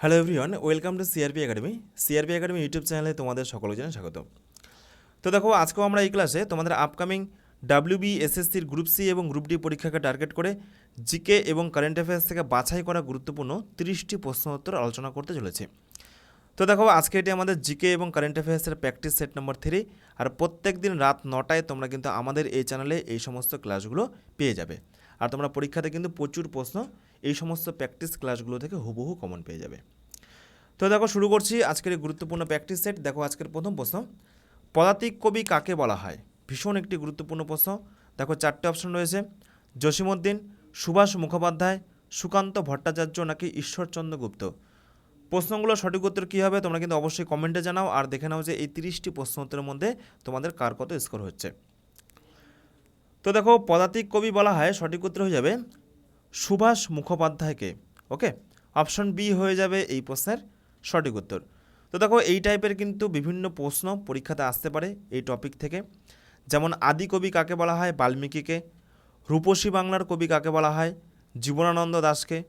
Hello everyone welcome to CRP academy CRP academy YouTube চ্যানেলে তোমাদের সকলকে জানাই স্বাগত তো দেখো, আজকেও আমরা এই ক্লাসে তোমাদের আপকামিং ডাব্লিউবি এসএসসির গ্রুপ সি এবং গ্রুপ ডি পরীক্ষাকে টার্গেট করে জিকে এবং কারেন্ট অ্যাফেয়ার্স থেকে বাছাই করা গুরুত্বপূর্ণ তিরিশটি প্রশ্ন উত্তর আলোচনা করতে চলেছি। তো দেখো, আজকে এটি আমাদের জিকে এবং কারেন্ট অ্যাফেয়ার্সের প্র্যাকটিস সেট নম্বর থ্রি আর প্রত্যেক দিন রাত নটায় তোমরা কিন্তু আমাদের এই চ্যানেলে এই সমস্ত ক্লাসগুলো পেয়ে যাবে। আর তোমরা পরীক্ষাতে কিন্তু প্রচুর প্রশ্ন এই সমস্ত প্র্যাকটিস ক্লাসগুলো থেকে হুবহু কমন পেয়ে যাবে। তো দেখো, শুরু করছি আজকের এই গুরুত্বপূর্ণ প্র্যাকটিস সেট দেখো, আজকের প্রথম প্রশ্ন, পদাতিক কবি কাকে বলা হয়? ভীষণ একটি গুরুত্বপূর্ণ প্রশ্ন। দেখো, চারটে অপশন রয়েছে। জসিমউদ্দিন, সুভাষ মুখোপাধ্যায়, সুকান্ত ভট্টাচার্য নাকি ঈশ্বরচন্দ্র গুপ্ত? প্রশ্নগুলো সঠিক উত্তর কী হবে তোমরা কিন্তু অবশ্যই কমেন্টে জানাও আর দেখে নাও যে এই তিরিশটি প্রশ্ন উত্তরের মধ্যে তোমাদের কার কত স্কোর হচ্ছে। তো দেখো, পদাতিক কবি বলা হয়, সঠিক উত্তর হয়ে যাবে সুভাষ মুখোপাধ্যায়কে। ওকে অপশন বি হয়ে যাবে এই প্রশ্নের সঠিক উত্তর। তো দেখো, এই টাইপের কিন্তু বিভিন্ন প্রশ্ন পরীক্ষাতে আসতে পারে এই টপিক থেকে। যেমন আদি কবি কাকে বলা হয়? বাল্মীকিকে। রূপসী বাংলার কবি কাকে বলা হয়? জীবনানন্দ দাসকে।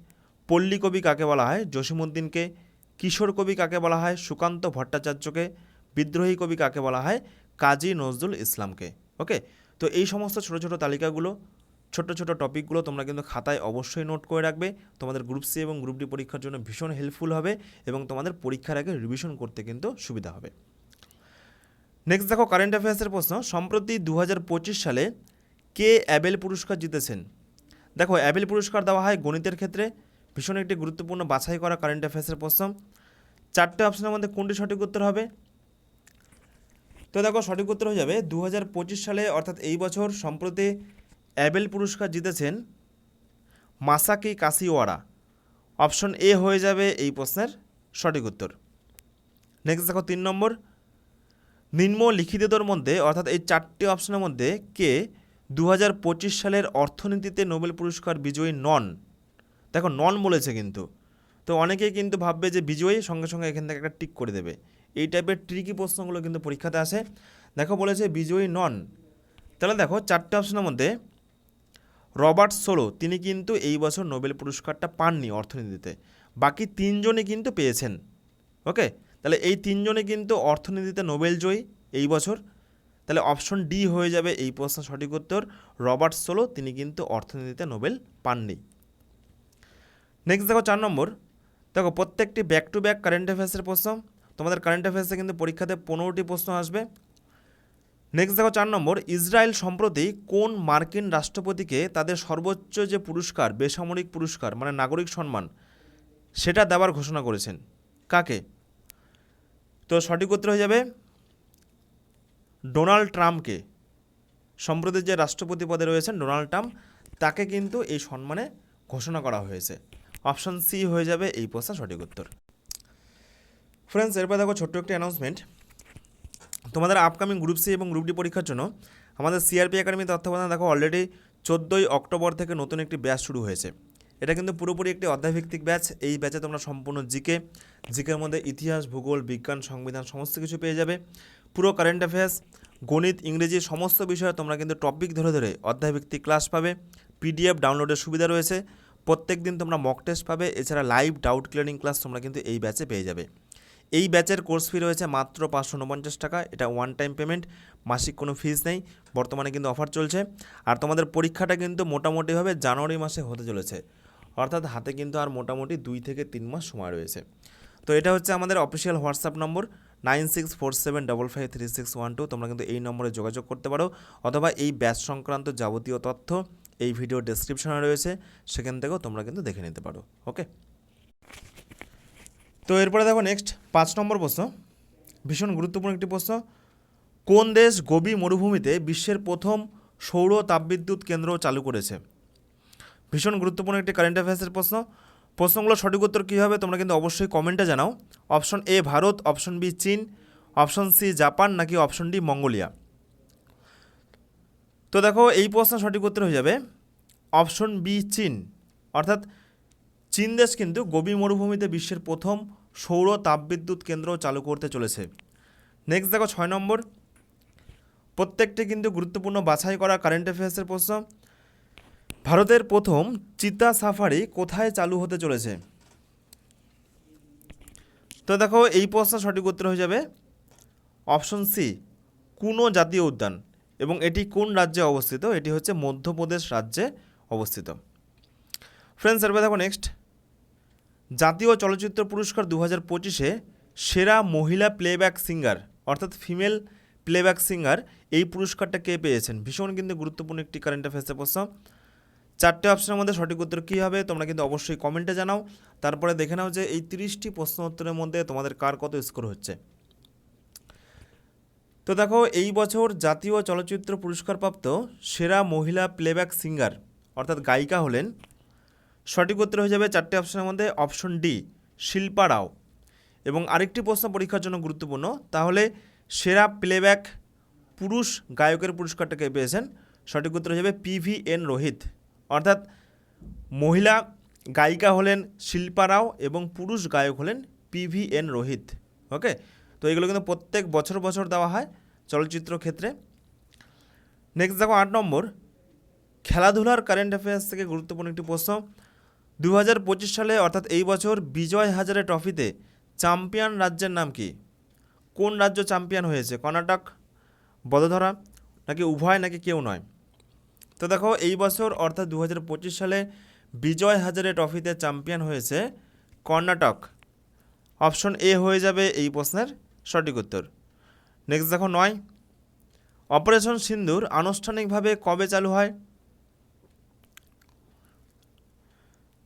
পল্লী কবি কাকে বলা হয়? জসিমুদ্দিনকে কিশোর কবি কাকে বলা হয়? সুকান্ত ভট্টাচার্যকে। বিদ্রোহী কবি কাকে বলা হয়? কাজী নজরুল ইসলামকে। ওকে তো এই সমস্ত ছোট ছোট তালিকাগুলো ছোট ছোট টপিকগুলো তোমরা কিন্তু খাতায় অবশ্যই নোট করে রাখবে। তোমাদের গ্রুপ সি এবং গ্রুপ ডি পরীক্ষার জন্য ভীষণ হেল্পফুল হবে এবং তোমাদের পরীক্ষার আগে রিভিশন করতে কিন্তু সুবিধা হবে। নেক্সট দেখো কারেন্ট অ্যাফেয়ার্সের প্রশ্ন। সম্প্রতি দু হাজার পঁচিশ সালে কে অ্যাবেল পুরস্কার জিতেছেন? দেখো, অ্যাবেল পুরস্কার দেওয়া হয় গণিতের ক্ষেত্রে। ভীষণ একটি গুরুত্বপূর্ণ বাছাই করা কারেন্ট অ্যাফেয়ার্সের প্রশ্ন। চারটে অপশনের মধ্যে কোনটি সঠিক উত্তর হবে? তো দেখো, সঠিক উত্তর হয়ে যাবে। দু হাজার পঁচিশ সালে, অর্থাৎ এই বছর সম্প্রতি অ্যাবেল পুরস্কার জিতেছেন মাসাকি কাসিওয়ারা। অপশন এ হয়ে যাবে এই প্রশ্নের সঠিক উত্তর। নেক্সট দেখো তিন নম্বর। নিম্নলিখিতদের মধ্যে, অর্থাৎ এই চারটি অপশনের মধ্যে কে দু হাজার পঁচিশ সালের অর্থনীতিতে নোবেল পুরস্কার বিজয়ী নন? দেখো নন বলেছে কিন্তু। তো অনেকেই কিন্তু ভাববে যে বিজয়ী, সঙ্গে সঙ্গে এখান থেকে একটা টিক করে দেবে। এই টাইপের ট্রিকি প্রশ্নগুলো কিন্তু পরীক্ষাতে আসে। দেখো বলেছে বিজয়ী নন। তাহলে দেখো চারটে অপশনের মধ্যে রবার্ট সোলো, তিনি কিন্তু এই বছর নোবেল পুরস্কারটা পাননি অর্থনীতিতে। বাকি তিনজনই কিন্তু পেয়েছেন। ওকে? তাহলে এই তিনজনে কিন্তু অর্থনীতিতে নোবেল জয়ী এই বছর। তাহলে অপশন ডি হয়ে যাবে এই প্রশ্ন সঠিক উত্তর। রবার্ট সোলো, তিনি কিন্তু অর্থনীতিতে নোবেল পাননি। নেক্সট দেখো চার নম্বর। দেখো, প্রত্যেকটি ব্যাক টু ব্যাক কারেন্ট অ্যাফেয়ার্সের প্রশ্ন। তোমাদের কারেন্ট অ্যাফেয়ার্সে কিন্তু পরীক্ষাতে পনেরোটি প্রশ্ন আসবে। নেক্সট দেখো চার নম্বর, ইসরায়েল সম্প্রতি কোন মার্কিন রাষ্ট্রপতিকে তাদের সর্বোচ্চ যে পুরস্কার, বেসামরিক পুরস্কার মানে নাগরিক সম্মান, সেটা দেওয়ার ঘোষণা করেছেন। কাকে? তো সঠিক উত্তর হয়ে যাবে ডোনাল্ড ট্রাম্পকে। সম্প্রতি যে রাষ্ট্রপতি পদে রয়েছেন ডোনাল্ড ট্রাম্প, তাকে কিন্তু এই সম্মানে ঘোষণা করা হয়েছে। অপশন সি হয়ে যাবে এই প্রশ্নের সঠিক উত্তর। ফ্রেন্ডস এরপর দেখো ছোট্ট একটি অ্যানাউন্সমেন্ট তোমাদের আপকামিং গ্রুপ সি এবং গ্রুপ ডি পরীক্ষার জন্য আমাদের সিআরপি একাডেমি তত্ত্বাবধানে দেখো অলরেডি চোদ্দোই অক্টোবর থেকে নতুন একটি ব্যাচ শুরু হয়েছে। এটা কিন্তু পুরোপুরি একটি অধ্যায়ভিত্তিক ব্যাচ এই ব্যাচে তোমরা সম্পূর্ণ জিকে জিকের মধ্যে ইতিহাস, ভূগোল, বিজ্ঞান, সংবিধান সমস্ত কিছু পেয়ে যাবে। পুরো কারেন্ট অ্যাফেয়ার্স গণিত, ইংরেজি সমস্ত বিষয়ে তোমরা কিন্তু টপিক ধরে ধরে অধ্যায়ভিত্তিক ক্লাস পাবে। পিডিএফ ডাউনলোডের সুবিধা রয়েছে। প্রত্যেক দিন তোমরা মক টেস্ট পাবে। এছাড়া লাইভ ডাউট ক্লিয়ারিং ক্লাস তোমরা কিন্তু এই ব্যাচে পেয়ে যাবে। এই ব্যাচের কোর্স ফি রয়েছে মাত্র পাঁচশো উনপঞ্চাশ টাকা। এটা ওয়ান টাইম পেমেন্ট মাসিক কোনো ফিস নেই, বর্তমানে কিন্তু অফার চলছে। আর তোমাদের পরীক্ষাটা কিন্তু মোটামুটিভাবে জানুয়ারি মাসে হতে চলেছে। অর্থাৎ হাতে কিন্তু আর মোটামুটি দুই থেকে তিন মাস সময় রয়েছে। তো এটা হচ্ছে আমাদের official WhatsApp number nine six four seven double five three six one two তোমরা কিন্তু এই নম্বরে যোগাযোগ করতে পারো। অথবা এই ব্যাচ সংক্রান্ত যাবতীয় তথ্য এই ভিডিও ডেসক্রিপশনে রয়েছে। সেখান থেকেও তোমরা কিন্তু দেখে নিতে পারো। ওকে তো এরপরে দেখো নেক্সট পাঁচ নম্বর প্রশ্ন। ভীষণ গুরুত্বপূর্ণ একটি প্রশ্ন। কোন দেশ গোবি মরুভূমিতে বিশ্বের প্রথম সৌর তাপবিদ্যুৎ কেন্দ্র চালু করেছে? ভীষণ গুরুত্বপূর্ণ একটি কারেন্ট অ্যাফেয়ার্সের প্রশ্ন। প্রশ্নগুলোর সঠিক উত্তর কী হবে তোমরা কিন্তু অবশ্যই কমেন্টে জানাও। Option A Bharat option B Chin option C Japan নাকি অপশন ডি মঙ্গোলিয়া? তো দেখো এই প্রশ্ন সঠিক উত্তর হয়ে যাবে অপশন বি চীন। অর্থাৎ চীন দেশ কিন্তু গোবি মরুভূমিতে বিশ্বের প্রথম সৌর তাপবিদ্যুৎ কেন্দ্র চালু করতে চলেছে। নেক্সট দেখো ছয় নম্বর। প্রত্যেকটি কিন্তু গুরুত্বপূর্ণ বাছাই করা কারেন্ট অ্যাফেয়ার্সের প্রশ্ন। ভারতের প্রথম চিতা সাফারি কোথায় চালু হতে চলেছে? তো দেখো, এই প্রশ্ন সঠিক উত্তর হয়ে যাবে। অপশন সি কুনো জাতীয় উদ্যান এবং এটি কোন রাজ্যে অবস্থিত? এটি হচ্ছে মধ্যপ্রদেশ রাজ্যে অবস্থিত। ফ্রেন্ডস এরপর দেখো নেক্সট জাতীয় চলচ্চিত্র পুরস্কার দু হাজার পঁচিশে সেরা মহিলা প্লেব্যাক সিঙ্গার অর্থাৎ ফিমেল প্লেব্যাক সিঙ্গার এই পুরস্কারটা কে পেয়েছেন? ভীষণ কিন্তু গুরুত্বপূর্ণ একটি কারেন্ট অ্যাফেয়ার্সের প্রশ্ন। চারটে অপশনের মধ্যে সঠিক উত্তর কী হবে, তোমরা কিন্তু অবশ্যই কমেন্টে জানাও। তারপরে দেখে নাও যে এই তিরিশটি প্রশ্ন উত্তরের মধ্যে তোমাদের কার কত স্কোর হচ্ছে। তো দেখো, এই বছর জাতীয় চলচ্চিত্র পুরস্কারপ্রাপ্ত সেরা মহিলা প্লেব্যাক সিঙ্গার অর্থাৎ গায়িকা হলেন সঠিক উত্তর হয়ে যাবে চারটি অপশনের মধ্যে অপশন ডি শিল্পা রাও। এবং আরেকটি প্রশ্ন পরীক্ষার জন্য গুরুত্বপূর্ণ, তাহলে সেরা প্লেব্যাক পুরুষ গায়কের পুরস্কারটাকে পেয়েছেন? সঠিক উত্তর হয়ে যাবে পিভি এন রোহিত। অর্থাৎ মহিলা গায়িকা হলেন শিল্পা রাও এবং পুরুষ গায়ক হলেন পিভি এন রোহিত। ওকে তো এগুলো কিন্তু প্রত্যেক বছর বছর দেওয়া হয় চলচ্চিত্র ক্ষেত্রে। নেক্সট দেখো আট নম্বর। খেলাধুলার কারেন্ট অ্যাফেয়ার্স থেকে গুরুত্বপূর্ণ একটি প্রশ্ন। দু হাজার পঁচিশ সালে অর্থাৎ এই বছর বিজয় হাজারে ট্রফিতে চ্যাম্পিয়ন রাজ্যের নাম কি? কোন রাজ্য চ্যাম্পিয়ন হয়েছে? কর্ণাটক বদধরা নাকি উভয়, নাকি কেউ নয়? তো দেখো, এই বছর অর্থাৎ দু হাজার পঁচিশ সালে বিজয় হাজারে ট্রফিতে চ্যাম্পিয়ন হয়েছে কর্ণাটক। অপশন এ হয়ে যাবে এই প্রশ্নের সঠিক উত্তর। নেক্সট দেখো, নয়। অপারেশন সিন্দুর আনুষ্ঠানিকভাবে কবে চালু হয়?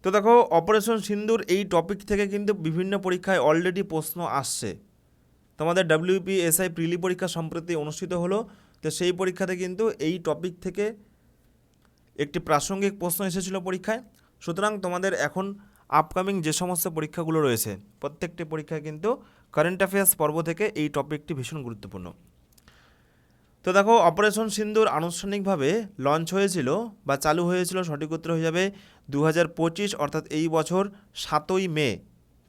তো দেখো অপারেশন সিন্দুর এই টপিক থেকে কিন্তু বিভিন্ন পরীক্ষায় অলরেডি প্রশ্ন আসছে। তোমাদের ডাব্লিউপি এসআই প্রিলি পরীক্ষা সম্প্রতি অনুষ্ঠিত হলো, তো সেই পরীক্ষাতে কিন্তু এই টপিক থেকে একটি প্রাসঙ্গিক প্রশ্ন এসেছিল পরীক্ষায়। সুতরাং তোমাদের এখন আপকামিং যে সমস্ত পরীক্ষাগুলো রয়েছে, প্রত্যেকটি পরীক্ষায় কিন্তু কারেন্ট অ্যাফেয়ার্স পর্ব থেকে এই টপিকটি ভীষণ গুরুত্বপূর্ণ। তো দেখো অপারেশন সিন্দুর আনুষ্ঠানিকভাবে লঞ্চ হয়েছিল বা চালু হয়েছিল, সঠিক উত্তর হয়ে যাবে দু হাজার পঁচিশ, অর্থাৎ এই বছর সাতই May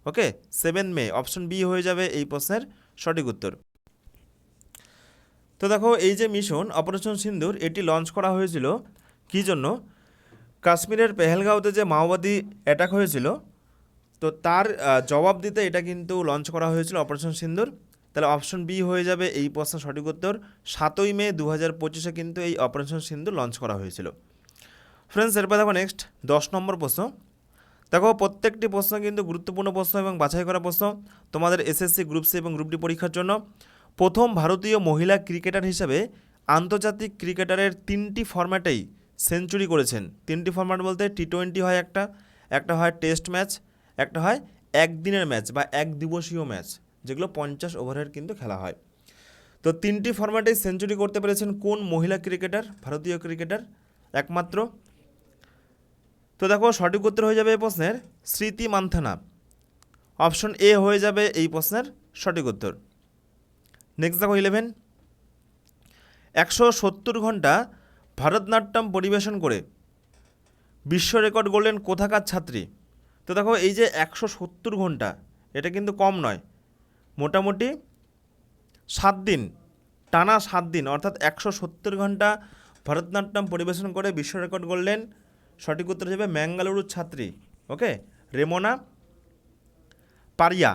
okay seven May option B হয়ে যাবে এই প্রশ্নের সঠিক উত্তর। তো দেখো, এই যে মিশন অপারেশন সিন্দুর এটি লঞ্চ করা হয়েছিল কী জন্য? কাশ্মীরের পেহেলগাঁওতে যে মাওবাদী অ্যাটাক হয়েছিল, তো তার জবাব দিতে এটা কিন্তু লঞ্চ করা হয়েছিল অপারেশন সিন্দুর তাহলে অপশন বি হয়ে যাবে এই প্রশ্ন সঠিক উত্তর। সাতই মে দু হাজার পঁচিশে কিন্তু এই অপারেশন সিন্ধু লঞ্চ করা হয়েছিল। ফ্রেন্ডস এরপর দেখো নেক্সট দশ নম্বর প্রশ্ন। দেখো, প্রত্যেকটি প্রশ্ন কিন্তু গুরুত্বপূর্ণ প্রশ্ন এবং বাছাই করা প্রশ্ন। তোমাদের এসএসসি গ্রুপ সি এবং গ্রুপ ডি পরীক্ষার জন্য প্রথম ভারতীয় মহিলা ক্রিকেটার হিসেবে আন্তর্জাতিক ক্রিকেটারের তিনটি ফরম্যাটেই সেঞ্চুরি করেছেন। তিনটি ফরম্যাট বলতে টি টোয়েন্টি হয় একটা একটা হয় টেস্ট ম্যাচ একটা হয় একদিনের ম্যাচ বা এক দিবসীয় ম্যাচ যেগুলো পঞ্চাশ ওভারের কিন্তু খেলা হয়। তো তিনটি ফরম্যাটেই সেঞ্চুরি করতে পেরেছেন কোন মহিলা ক্রিকেটার ভারতীয় ক্রিকেটার একমাত্র। তো দেখো সঠিক উত্তর হয়ে যাবে এই প্রশ্নের, স্মৃতি মান্থানা। অপশন এ হয়ে যাবে এই প্রশ্নের সঠিক উত্তর। নেক্সট দেখো ইলেভেন একশো সত্তর ঘণ্টা ভারতনাট্যম পরিবেশন করে। বিশ্ব রেকর্ড গড়লেন কোথাকার ছাত্রী? তো দেখো এই যে একশো সত্তর ঘণ্টা, এটা কিন্তু কম নয়। মোটামুটি সাত দিন, টানা সাত দিন, অর্থাৎ একশো সত্তর ঘণ্টা ভরতনাট্যম পরিবেশন করে বিশ্ব রেকর্ড গড়লেন সঠিক উত্তর হিসেবে ম্যাঙ্গালুরুর ছাত্রী, ওকে? রেমোনা পারিয়া।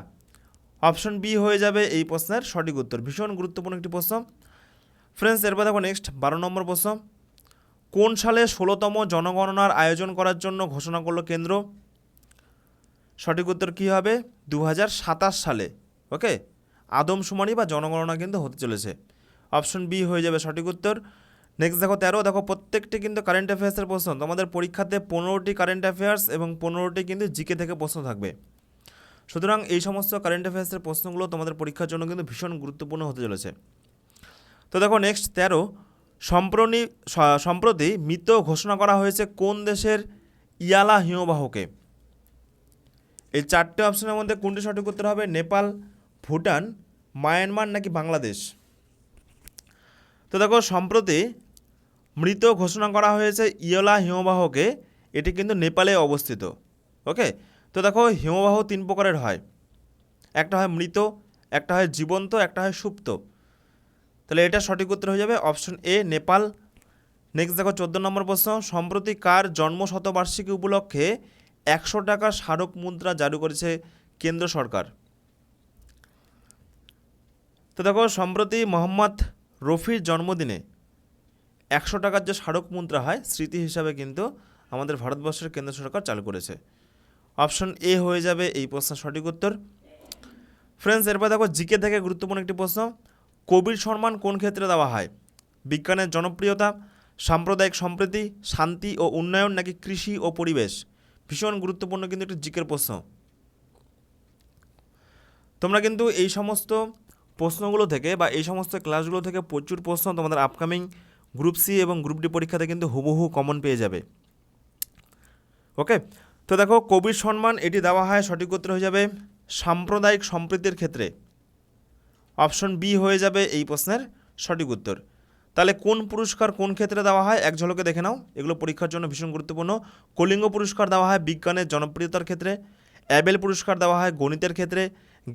অপশন বি হয়ে যাবে এই প্রশ্নের সঠিক উত্তর। ভীষণ গুরুত্বপূর্ণ একটি প্রশ্ন। ফ্রেন্ডস, এরপর দেখো নেক্সট বারো নম্বর প্রশ্ন। কোন সালে ষোলোতম জনগণনার আয়োজন করার জন্য ঘোষণা করল কেন্দ্র? সঠিক উত্তর কী হবে? দু হাজার সাতাশ সালে। ওকে আদমশুমারি বা জনগণনা কিন্তু হতে চলেছে। অপশন বি হয়ে যাবে সঠিক উত্তর। নেক্সট দেখো তেরো, দেখো প্রত্যেকটি কিন্তু কারেন্ট অ্যাফেয়ার্সের প্রশ্ন। তোমাদের পরীক্ষাতে পনেরোটি কারেন্ট অ্যাফেয়ার্স এবং পনেরোটি কিন্তু জিকে থেকে প্রশ্ন থাকবে। সুতরাং এই সমস্ত কারেন্ট অ্যাফেয়ার্সের প্রশ্নগুলো তোমাদের পরীক্ষার জন্য কিন্তু ভীষণ গুরুত্বপূর্ণ হতে চলেছে। তো দেখো নেক্সট তেরো সম্প্রনি সম্প্রতি মৃত ঘোষণা করা হয়েছে কোন দেশের ইয়ালা হিমবাহকে? এই চারটে অপশনের মধ্যে কোনটি সঠিক উত্তর হবে? নেপাল ভুটান, মায়ানমার নাকি বাংলাদেশ? তো দেখো, সম্প্রতি মৃত ঘোষণা করা হয়েছে ইয়লা হিমবাহকে। এটি কিন্তু নেপালে অবস্থিত, ওকে? তো দেখো, হিমবাহ তিন প্রকারের হয়। একটা হয় মৃত, একটা হয় জীবন্ত, একটা হয় সুপ্ত। তাহলে এটা সঠিক উত্তর হয়ে যাবে অপশন এ, নেপাল। নেক্সট দেখো, চোদ্দ নম্বর প্রশ্ন, সম্প্রতি কার জন্ম শতবার্ষিকী উপলক্ষে একশো টাকা স্মারক মুদ্রা জারি করেছে কেন্দ্র সরকার? তো দেখো, সম্প্রতি মোহাম্মদ রফির জন্মদিনে একশো টাকার যে স্মারক মুদ্রা হয়, স্মৃতি হিসাবে কিন্তু আমাদের ভারতবর্ষের কেন্দ্র সরকার চালু করেছে। অপশন এ হয়ে যাবে এই প্রশ্নের সঠিক উত্তর। ফ্রেন্ডস এরপর দেখো, জিকে থেকে গুরুত্বপূর্ণ একটি প্রশ্ন। কবির সম্মান কোন ক্ষেত্রে দেওয়া হয়? বিজ্ঞানের জনপ্রিয়তা, সাম্প্রদায়িক সম্প্রীতি, শান্তি ও উন্নয়ন, নাকি কৃষি ও পরিবেশ? ভীষণ গুরুত্বপূর্ণ কিন্তু একটি জিকের প্রশ্ন। তোমরা কিন্তু এই সমস্ত প্রশ্নগুলো থেকে বা এই সমস্ত ক্লাসগুলো থেকে প্রচুর প্রশ্ন তোমাদের আপকামিং গ্রুপ সি এবং গ্রুপ ডি পরীক্ষাতে কিন্তু হুবহু কমন পেয়ে যাবে। ওকে তো দেখো, কবির সম্মান, এটি দেওয়া হয়, সঠিক উত্তর হয়ে যাবে সাম্প্রদায়িক সম্প্রীতির ক্ষেত্রে। অপশন বি হয়ে যাবে এই প্রশ্নের সঠিক উত্তর। তাহলে কোন পুরস্কার কোন ক্ষেত্রে দেওয়া হয়? এক ঝলকে দেখে নাও। এগুলো পরীক্ষার জন্য ভীষণ গুরুত্বপূর্ণ। কলিঙ্গ পুরস্কার দেওয়া হয় বিজ্ঞানের জনপ্রিয়তার ক্ষেত্রে। অ্যাবেল পুরস্কার দেওয়া হয় গণিতের ক্ষেত্রে।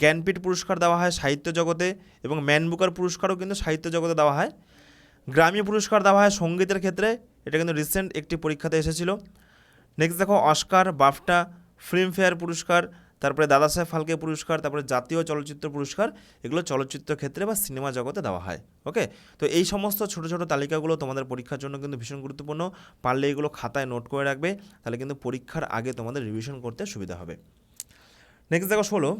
জ্ঞানপীঠ পুরস্কার দেওয়া হয় সাহিত্য জগতে এবং ম্যানবুকার পুরস্কারও কিন্তু সাহিত্য জগতে দেওয়া হয়। গ্রামী পুরস্কার দেওয়া হয় সঙ্গীতের ক্ষেত্রে। এটা কিন্তু রিসেন্ট একটি পরীক্ষাতে এসেছিল। নেক্সট দেখো, অস্কার, বাফটা, ফিল্মফেয়ার পুরস্কার, তারপরে দাদা সাহেব ফালকে পুরস্কার, তারপরে জাতীয় চলচ্চিত্র পুরস্কার, এগুলো চলচ্চিত্র ক্ষেত্রে বা সিনেমা জগতে দেওয়া হয়। ওকে? তো এই সমস্ত ছোটো ছোটো তালিকাগুলো তোমাদের পরীক্ষার জন্য কিন্তু ভীষণ গুরুত্বপূর্ণ। পারলে এগুলো খাতায় নোট করে রাখবে, তাহলে কিন্তু পরীক্ষার আগে তোমাদের রিভিশন করতে সুবিধা হবে। নেক্সট দেখো, ষোলো।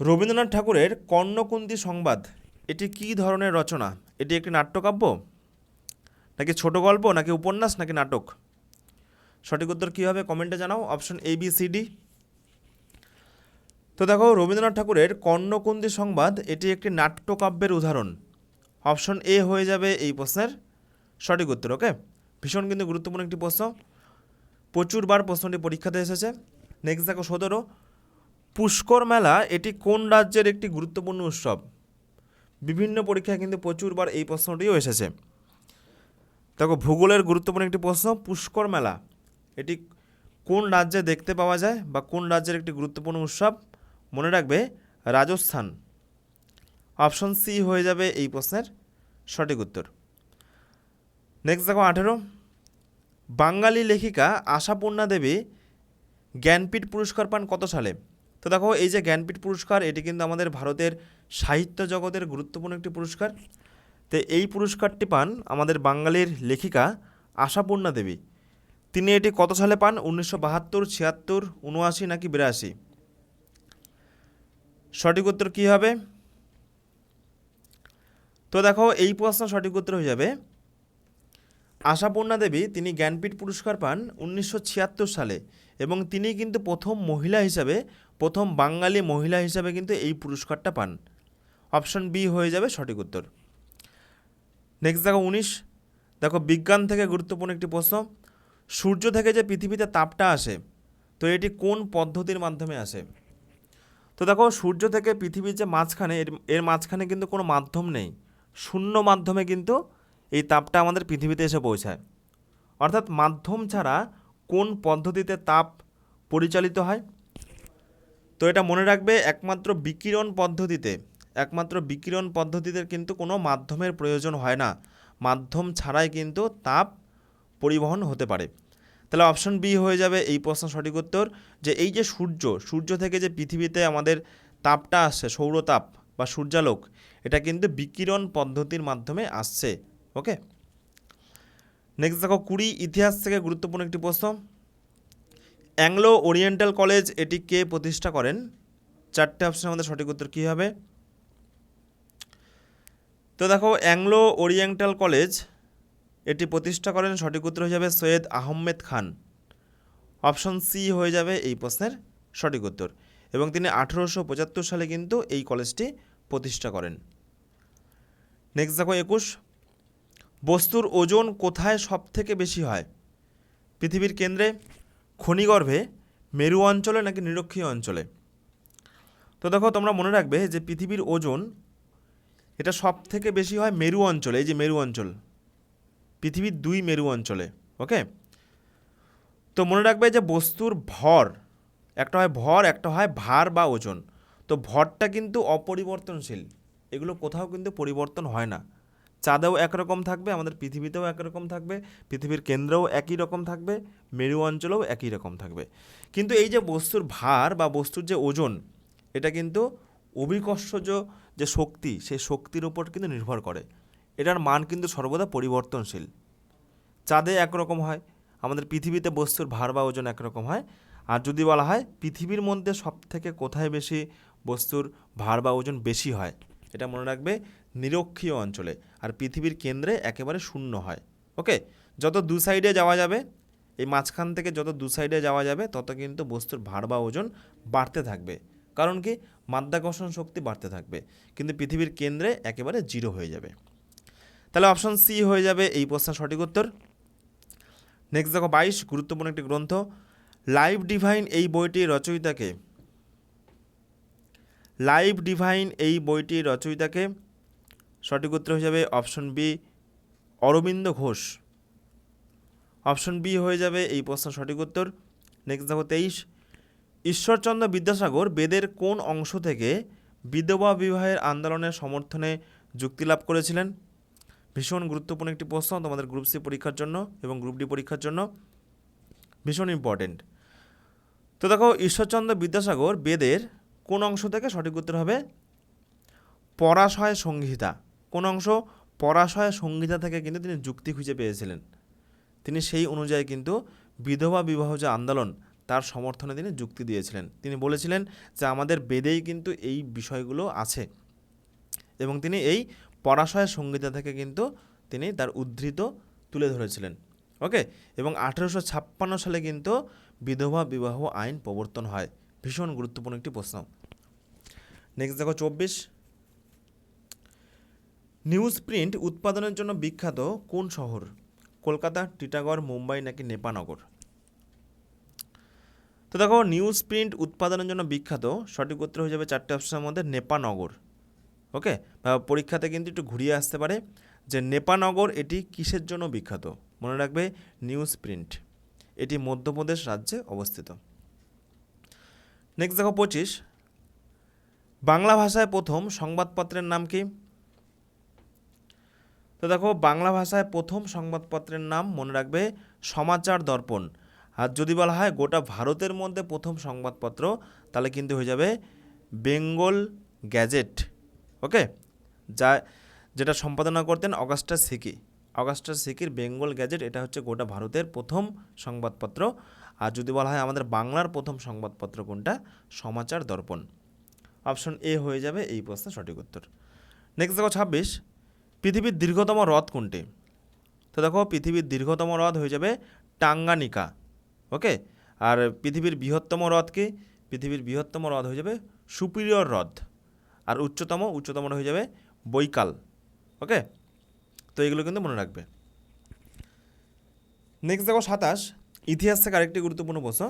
রবীন্দ্রনাথ ঠাকুরের কর্ণকুন্তি সংবাদ, এটি কী ধরনের রচনা? এটি একটি নাট্যকাব্য? নাকি ছোট গল্প, নাকি উপন্যাস, নাকি নাটক? সঠিক উত্তর কী হবে কমেন্টে জানাও, option A B C D তো দেখো, রবীন্দ্রনাথ ঠাকুরের কর্ণকুন্তি সংবাদ, এটি একটি নাট্যকাব্যের উদাহরণ। অপশন এ হয়ে যাবে এই প্রশ্নের সঠিক উত্তর, ওকে? ভীষণ কিন্তু গুরুত্বপূর্ণ একটি প্রশ্ন। প্রচুরবার প্রশ্নটি পরীক্ষাতে এসেছে। নেক্সট দেখো, সতেরো। পুষ্কর মেলা এটি কোন রাজ্যের একটি গুরুত্বপূর্ণ উৎসব? বিভিন্ন পরীক্ষায় কিন্তু প্রচুরবার এই প্রশ্নটিও এসেছে। দেখো, ভূগোলের গুরুত্বপূর্ণ একটি প্রশ্ন, পুষ্কর মেলা। এটি কোন রাজ্যে দেখতে পাওয়া যায় বা কোন রাজ্যের একটি গুরুত্বপূর্ণ উৎসব? মনে রাখবে, রাজস্থান। অপশন সি হয়ে যাবে এই প্রশ্নের সঠিক উত্তর। নেক্সট দেখো, আঠেরো। বাঙালি লেখিকা আশাপূর্ণা দেবী জ্ঞানপীঠ পুরস্কার পান কত সালে? তো দেখো, এই যে জ্ঞানপীঠ পুরস্কার, এটি কিন্তু আমাদের ভারতের সাহিত্য জগতের গুরুত্বপূর্ণ একটি পুরস্কার। তো এই পুরস্কারটি পান আমাদের বাঙালির লেখিকা আশাপূর্ণা দেবী। তিনি এটি কত সালে পান? উনিশশো বাহাত্তর, ছিয়াত্তর উনআশি নাকি বিরাশি? সঠিক উত্তর কী হবে? তো দেখো, এই প্রশ্ন সঠিক উত্তর হয়ে যাবে। আশাপূর্ণা দেবী তিনি জ্ঞানপীঠ পুরস্কার পান উনিশশো ছিয়াত্তর সালে এবং তিনি কিন্তু প্রথম মহিলা হিসাবে, প্রথম বাঙালি মহিলা হিসাবে কিন্তু এই পুরস্কারটা পান। অপশন বি হয়ে যাবে সঠিক উত্তর। নেক্সট দেখো উনিশ। দেখো বিজ্ঞান থেকে গুরুত্বপূর্ণ একটি প্রশ্ন। সূর্য থেকে যে পৃথিবীতে তাপটা আসে, তো এটি কোন পদ্ধতির মাধ্যমে আসে? তো দেখো সূর্য থেকে পৃথিবীর যে মাঝখানে, এর এর মাঝখানে কিন্তু কোনো মাধ্যম নেই। শূন্য মাধ্যমে কিন্তু এই তাপটা আমাদের পৃথিবীতে এসে পৌঁছায়। অর্থাৎ মাধ্যম ছাড়া কোন পদ্ধতিতে তাপ পরিচালিত হয়? তো এটা মনে রাখবে, একমাত্র বিকিরণ পদ্ধতিতে, একমাত্র বিকিরণ পদ্ধতিতে কিন্তু কোনো মাধ্যমের প্রয়োজন হয় না। মাধ্যম ছাড়াই কিন্তু তাপ পরিবহন হতে পারে। তাহলে অপশন বি হয়ে যাবে এই প্রশ্ন সঠিক উত্তর যে এই যে সূর্য সূর্য থেকে যে পৃথিবীতে আমাদের তাপটা আসছে, সৌরতাপ বা সূর্যালোক, এটা কিন্তু বিকিরণ পদ্ধতির মাধ্যমে আসছে। ওকে নেক্সট দেখো, কুড়ি ইতিহাস থেকে গুরুত্বপূর্ণ একটি প্রশ্ন। অ্যাংলো ওরিয়েন্টাল কলেজ এটি কে প্রতিষ্ঠা করেন? চারটে অপশনের মধ্যে সঠিক উত্তর কী হবে? তো দেখো অ্যাংলো ওরিয়েন্টাল কলেজ এটি প্রতিষ্ঠা করেন, সঠিক উত্তর হয়ে যাবে সৈয়দ আহমেদ খান। অপশন সি হয়ে যাবে এই প্রশ্নের সঠিক উত্তর। এবং তিনি আঠেরোশো পঁচাত্তর সালে কিন্তু এই কলেজটি প্রতিষ্ঠা করেন। নেক্সট দেখো, একুশ। বস্তুর ওজন কোথায় সবথেকে বেশি হয়? পৃথিবীর কেন্দ্রে, খনিগর্ভে, মেরু অঞ্চলে নাকি নিরক্ষীয় অঞ্চলে? তো দেখো, তোমরা মনে রাখবে যে পৃথিবীর ওজন, এটা সব থেকে বেশি হয় মেরু অঞ্চলে, এই যে মেরু অঞ্চল। পৃথিবীর দুই মেরু অঞ্চলে, ওকে? তো মনে রাখবে যে বস্তুর ভর, একটা হয় ভর, একটা হয় ভার বা ওজন। তো ভরটা কিন্তু অপরিবর্তনশীল, এগুলো কোথাও কিন্তু পরিবর্তন হয় না। চাঁদেও একরকম থাকবে, আমাদের পৃথিবীতেও একরকম থাকবে, পৃথিবীর কেন্দ্রেও একই রকম থাকবে, মেরু অঞ্চলেও একই রকম থাকবে। কিন্তু এই যে বস্তুর ভার বা বস্তুর যে ওজন, এটা কিন্তু অভিকর্ষজ যে শক্তি, সেই শক্তির উপর কিন্তু নির্ভর করে। এটার মান কিন্তু সর্বদা পরিবর্তনশীল। চাঁদে একরকম হয়, আমাদের পৃথিবীতে বস্তুর ভার বা ওজন একরকম হয়। আর যদি বলা হয়, পৃথিবীর মধ্যে সব থেকে কোথায় বেশি বস্তুর ভার বা ওজন বেশি হয়, এটা মনে রাখবে নিরক্ষীয় অঞ্চলে আর পৃথিবীর কেন্দ্রে একেবারে শূন্য হয়। ওকে যত দু সাইডে যাওয়া যাবে, এই মাঝখান থেকে যত দু সাইডে যাওয়া যাবে, তত কিন্তু বস্তুর ভার বা ওজন বাড়তে থাকবে। কারণ কি? মাধ্যাকর্ষণ শক্তি বাড়তে থাকবে। কিন্তু পৃথিবীর কেন্দ্রে একেবারে জিরো হয়ে যাবে। তাহলে অপশন সি হয়ে যাবে এই প্রশ্নের সঠিক উত্তর। নেক্সট দেখো বাইশ, গুরুত্বপূর্ণ একটি গ্রন্থ। লাইভ ডিভাইন এই বইটির রচয়িতাকে লাইভ ডিভাইন এই বইটির রচয়িতাকে সঠিক উত্তর হয়ে যাবে option B, Aurobindo Ghosh. Option B হয়ে যাবে এই প্রশ্ন সঠিক উত্তর। নেক্সট দেখো তেইশ। ঈশ্বরচন্দ্র বিদ্যাসাগর বেদের কোন অংশ থেকে বিধবা বিবাহের আন্দোলনের সমর্থনে যুক্তি লাভ করেছিলেন? ভীষণ গুরুত্বপূর্ণ একটি প্রশ্ন, তোমাদের গ্রুপ সি পরীক্ষার জন্য এবং গ্রুপ ডি পরীক্ষার জন্য। ভীষণ ইম্পর্টেন্ট তো দেখো, ঈশ্বরচন্দ্র বিদ্যাসাগর বেদের কোন অংশ থেকে সঠিক উত্তর হবে? পরাশয় সংহিতা। কোন অংশ পরাশয় সংহিতা থেকে কিন্তু তিনি যুক্তি খুঁজে পেয়েছিলেন। তিনি সেই অনুযায়ী কিন্তু বিধবা বিবাহ যে আন্দোলন তার সমর্থনে তিনি যুক্তি দিয়েছিলেন। তিনি বলেছিলেন যে আমাদের বেদেই কিন্তু এই বিষয়গুলো আছে এবং তিনি এই পরাশয় সংহিতা থেকে কিন্তু তিনি তার উদ্ধৃত তুলে ধরেছিলেন। ওকে? এবং আঠেরোশো ছাপ্পান্ন সালে কিন্তু বিধবা বিবাহ আইন প্রবর্তন হয়। ভীষণ গুরুত্বপূর্ণ একটি প্রশ্ন। নেক্সট দেখো, চব্বিশ। নিউজ প্রিন্ট উৎপাদনের জন্য বিখ্যাত কোন শহর? কলকাতা, টিটাগড়, মুম্বাই নাকি নেপানগর? তো দেখো নিউজ প্রিন্ট উৎপাদনের জন্য বিখ্যাত, সঠিক উত্তর হয়ে যাবে চারটে অপশনের মধ্যে নেপানগর। ওকে? পরীক্ষাতে কিন্তু একটু ঘুরিয়ে আসতে পারে যে নেপানগর এটি কিসের জন্য বিখ্যাত? মনে রাখবে নিউজ প্রিন্ট এটি মধ্যপ্রদেশ রাজ্যে অবস্থিত। নেক্সট দেখো, পঁচিশ। বাংলা ভাষায় প্রথম সংবাদপত্রের নাম কি? তো দেখো, বাংলা ভাষায় প্রথম সংবাদপত্রের নাম মনে রাখবে সমাচার দর্পণ। আর যদি বলা হয় গোটা ভারতের মধ্যে প্রথম সংবাদপত্র, তাহলে কিন্তু হয়ে যাবে বেঙ্গল গ্যাজেট। ওকে? যা, যেটা সম্পাদনা করতেন অগাস্টাস সিকি। অগাস্টাস সিকির বেঙ্গল গ্যাজেট, এটা হচ্ছে গোটা ভারতের প্রথম সংবাদপত্র। আর যদি বলা হয় আমাদের বাংলার প্রথম সংবাদপত্র কোনটা? সমাচার দর্পণ। অপশন এ হয়ে যাবে এই প্রশ্নের সঠিক উত্তর। নেক্সট দেখো, ছাব্বিশ। পৃথিবীর দীর্ঘতম হ্রদ কোনটি? তো দেখো, পৃথিবীর দীর্ঘতম হ্রদ হয়ে যাবে টাঙ্গানিকা, ওকে? আর পৃথিবীর বৃহত্তম হ্রদ কি? পৃথিবীর বৃহত্তম হ্রদ হয়ে যাবে সুপিরিয়র হ্রদ, আর উচ্চতম উচ্চতম হয়ে যাবে বৈকাল, ওকে? তো এগুলো কিন্তু মনে রাখবে। নেক্সট দেখো সাতাশ, ইতিহাস থেকে আরেকটি গুরুত্বপূর্ণ প্রশ্ন।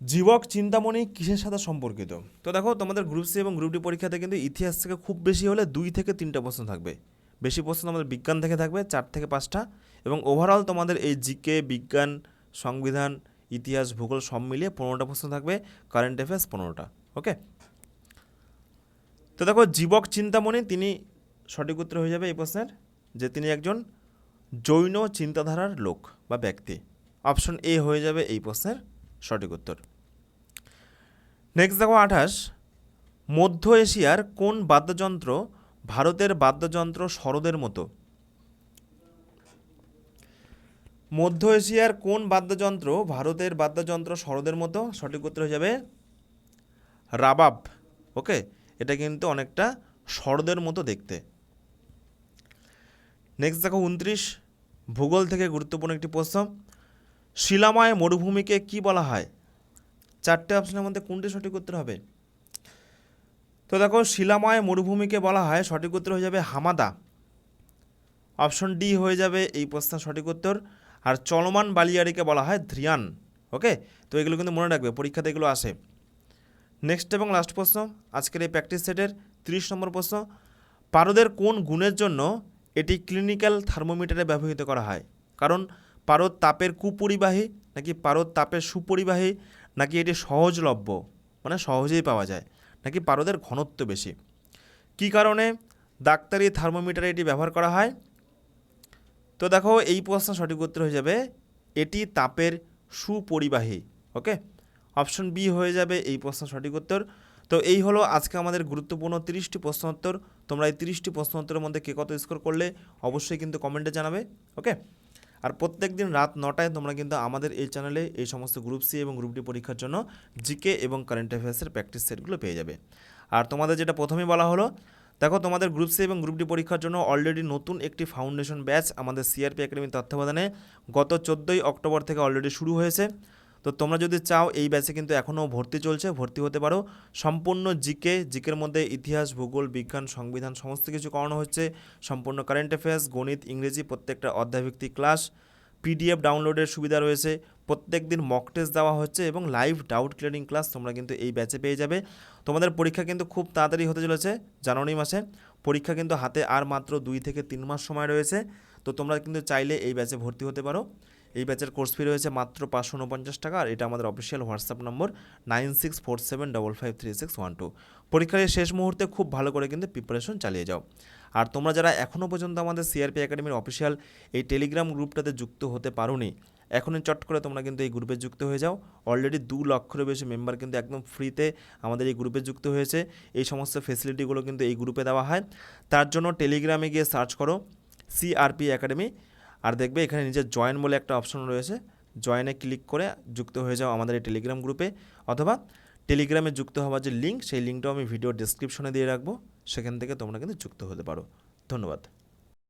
জীবক চিন্তামণি কিসের সাথে সম্পর্কিত? তো দেখো, তোমাদের গ্রুপ সি এবং গ্রুপ ডি পরীক্ষাতে কিন্তু ইতিহাস থেকে খুব বেশি হলে দুই থেকে তিনটা প্রশ্ন থাকবে। বেশি প্রশ্ন তোমাদের বিজ্ঞান থেকে থাকবে, চার থেকে পাঁচটা। এবং ওভারঅল তোমাদের এই জিকে বিজ্ঞান, সংবিধান, ইতিহাস, ভূগোল সব মিলিয়ে পনেরোটা প্রশ্ন থাকবে কারেন্ট অ্যাফেয়ার্স পনেরোটা ওকে তো দেখো, জীবক চিন্তামণি তিনি সঠিক উত্তর হয়ে যাবে এই প্রশ্নের, যে তিনি একজন জৈন চিন্তাধারার লোক বা ব্যক্তি। অপশন এ হয়ে যাবে এই প্রশ্নের। সঠিক উত্তর। নেক্সট দেখো আঠাশ। মধ্য এশিয়ার কোন বাদ্যযন্ত্র ভারতের বাদ্যযন্ত্র সরোদের মতো? মধ্য এশিয়ার কোন বাদ্যযন্ত্র ভারতের বাদ্যযন্ত্র সরোদের মতো? সঠিক উত্তর হয়ে যাবে রাবাব। ওকে? এটা কিন্তু অনেকটা সরোদের মতো দেখতে। নেক্সট দেখো উনত্রিশ। ভূগোল থেকে গুরুত্বপূর্ণ একটি প্রশ্ন। শিলাময় মরুভূমিকে কি বলা হয়? চারটে অপশনের মধ্যে কোনটি সঠিক উত্তর হবে? তো দেখো, শিলাময় মরুভূমিকে বলা হয়, সঠিক উত্তর হয়ে যাবে হামাদা। অপশন ডি হয়ে যাবে এই প্রশ্নের সঠিক উত্তর। আর চলমান বালিয়ারিকে বলা হয় ধ্রিয়ান ওকে তো এগুলো কিন্তু মনে রাখবে, পরীক্ষাতে এগুলো আসে। নেক্সট এবং লাস্ট প্রশ্ন, আজকের এই প্র্যাকটিস সেটের তিরিশ নম্বর প্রশ্ন। পারদের কোন গুণের জন্য এটি ক্লিনিক্যাল থার্মোমিটারে ব্যবহৃত করা হয়? কারণ পারদ তাপের কুপরিবাহী নাকি পারদ তাপের সুপরিবাহী নাকি এটি সহজলভ্য? মানে সহজেই পাওয়া যায়। নাকি পারদের ঘনত্ব বেশি? কী কারণে ডাক্তারি থার্মোমিটারে এটি ব্যবহার করা হয়? তো দেখো, এই প্রশ্ন সঠিক উত্তর হয়ে যাবে, এটি তাপের সুপরিবাহী, ওকে? অপশন বি হয়ে যাবে এই প্রশ্ন সঠিক উত্তর। তো এই হলো আজকে আমাদের গুরুত্বপূর্ণ তিরিশটি প্রশ্নোত্তর তোমরা এই তিরিশটি প্রশ্নোত্তরের মধ্যে কে কত স্কোর করলে অবশ্যই কিন্তু কমেন্টে জানাবে, ওকে? আর প্রত্যেক দিন রাত নটায় তোমরা কিন্তু আমাদের এই চ্যানেলে এই সমস্ত গ্রুপ সি এবং গ্রুপ ডি পরীক্ষার জন্য জিকে এবং কারেন্ট অ্যাফেয়ার্সের প্র্যাকটিস সেটগুলো পেয়ে যাবে। আর তোমাদের যেটা প্রথমেই বলা হলো, দেখো তোমাদের গ্রুপ সি এবং গ্রুপ ডি পরীক্ষার জন্য অলরেডি নতুন একটি ফাউন্ডেশন ব্যাচ আমাদের সিআরপি একাডেমির তত্ত্বাবধানে গত চোদ্দোই অক্টোবর থেকে অলরেডি শুরু হয়েছে। তো তোমরা যদি চাও, এই ব্যাচে কিন্তু এখনও ভর্তি চলছে, ভর্তি হতে পারো। সম্পূর্ণ জিকে জিকের মধ্যে ইতিহাস, ভূগোল, বিজ্ঞান, সংবিধান, সমস্ত কিছু করানো হচ্ছে। সম্পূর্ণ কারেন্ট অ্যাফেয়ার্স গণিত, ইংরেজি প্রত্যেকটা অধ্যায়ভিত্তিক ক্লাস পিডিএফ ডাউনলোডের সুবিধা রয়েছে। প্রত্যেক দিন মক টেস্ট দেওয়া হচ্ছে এবং লাইভ ডাউট ক্লিয়ারিং ক্লাস তোমরা কিন্তু এই ব্যাচে পেয়ে যাবে। তোমাদের পরীক্ষা কিন্তু খুব তাড়াতাড়ি হতে চলেছে জানুয়ারি মাসে। পরীক্ষা কিন্তু হাতে আর মাত্র দুই থেকে তিন মাস সময় রয়েছে। তো তোমরা কিন্তু চাইলে এই ব্যাচে ভর্তি হতে পারো। এই ব্যাচের কোর্স ফি রয়েছে মাত্র পাঁচশো উনপঞ্চাশ টাকা আর এটা আমাদের official WhatsApp number nine six four seven double five three six one two পরীক্ষার শেষ মুহূর্তে খুব ভালো করে কিন্তু প্রিপারেশন চালিয়ে যাও। আর তোমরা যারা এখনও পর্যন্ত আমাদের সিআরপি একাডেমির অফিসিয়াল এই টেলিগ্রাম গ্রুপটাতে যুক্ত হতে পারোনি, এখনই চট করে তোমরা কিন্তু এই গ্রুপে যুক্ত হয়ে যাও। অলরেডি দু লক্ষেরও বেশি মেম্বার কিন্তু একদম ফ্রিতে আমাদের এই গ্রুপে যুক্ত হয়েছে। এই সমস্ত ফেসিলিটিগুলো কিন্তু এই গ্রুপে দেওয়া হয়। তার জন্য টেলিগ্রামে গিয়ে সার্চ করো সিআরপি একাডেমি আর দেখবে এখানে নিজের জয়েন বলে একটা অপশন রয়েছে। জয়েনে ক্লিক করে যুক্ত হয়ে যাও আমাদের এই টেলিগ্রাম গ্রুপে অথবা টেলিগ্রামে যুক্ত হওয়ার যে লিঙ্ক সেই লিঙ্কটাও আমি ভিডিও ডিসক্রিপশনে দিয়ে রাখব। সেখান থেকে তোমরা কিন্তু যুক্ত হতে পারো। ধন্যবাদ।